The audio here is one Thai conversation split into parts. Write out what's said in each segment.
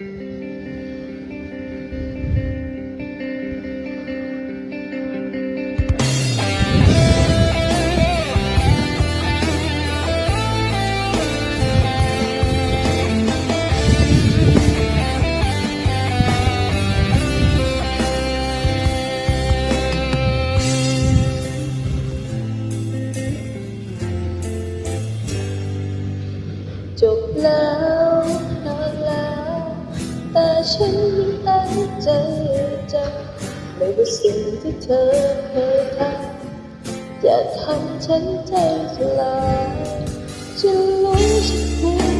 จ ฉันยังตั้งใจจำไม่ว่าสิ่งที่เธอเคยทำอย่าทำฉันใจสลายฉันรู้ฉันพูดตร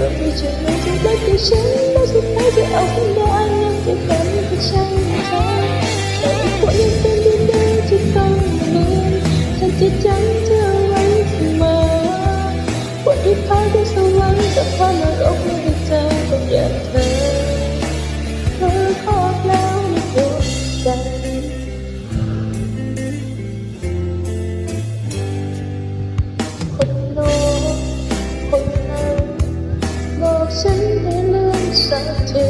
น้อยน้อยก็มีช่วยนั้นที่รักกับฉันและสุดท้ายจะเอาคนได้ยังจะกันก็ช่างมันแต่ก็ยังเป็นดินแดนที่ต้องเลือนฉันจะจำเธอไว้เสมอวันที่พาไปสวรรค์กับความนรก สักที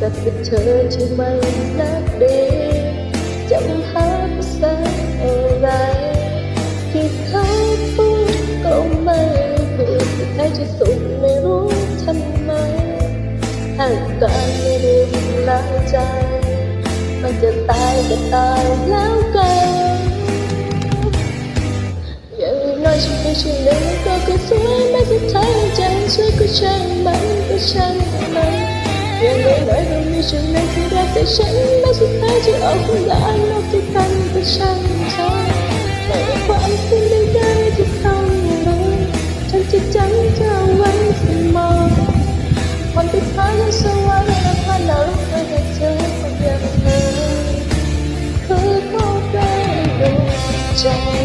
กับเป็นเธอที่ไม่นักดีจะหาภาษาอะไรที่เขาพูดก็ไม่พูดที่แท้จะสุขไม่รู้ทำไมหากการไม่รู้ลาใจ มันจะตายก็ตายแล้วกันอย่างน้อยฉันไม่ใช่เล่นก็ก็สวยแม้สุดท้ายใจสวยก็ช่างมัน ก็ช่างมันอย่างน้อยน้อยก็มีฉันในที่รักแต่ฉันแม้สุดท้ายจะเอาคนละอันนอกจากกันก็ช่างเธอแต่ความเป็นไปได้ที่ต้องรู้ฉันจะจำเธอไว้เสมอวันที่ฟ้าและสวรรค์และพระนรกไม่ได้เจอคนอย่างเธอคือพบได้ดวงใจ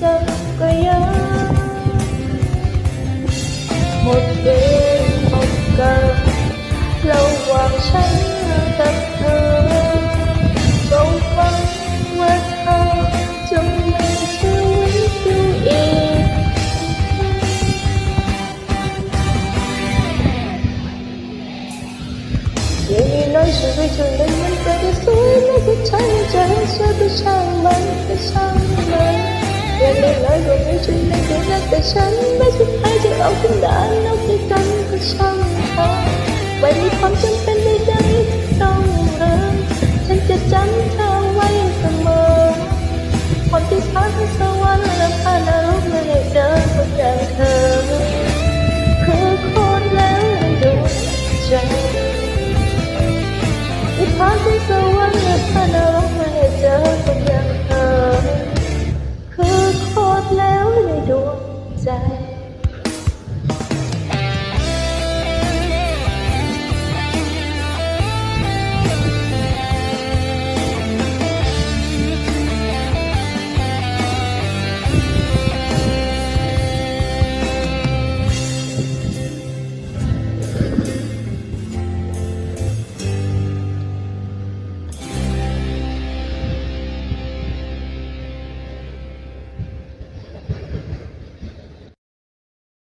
ที่จำก็ยังหมดเวรหมดกรรมระหว่างฉันกับเธอจงฟังว่า ห่วงในฉันไม่เคยรักแต่ฉันไม่สุดท้ายจะเอาขึ้ด้านนอกด้กันก็ช่างเธอไม่มีความจำเป็นใดๆต้องเริ่มฉันจะจำเธอ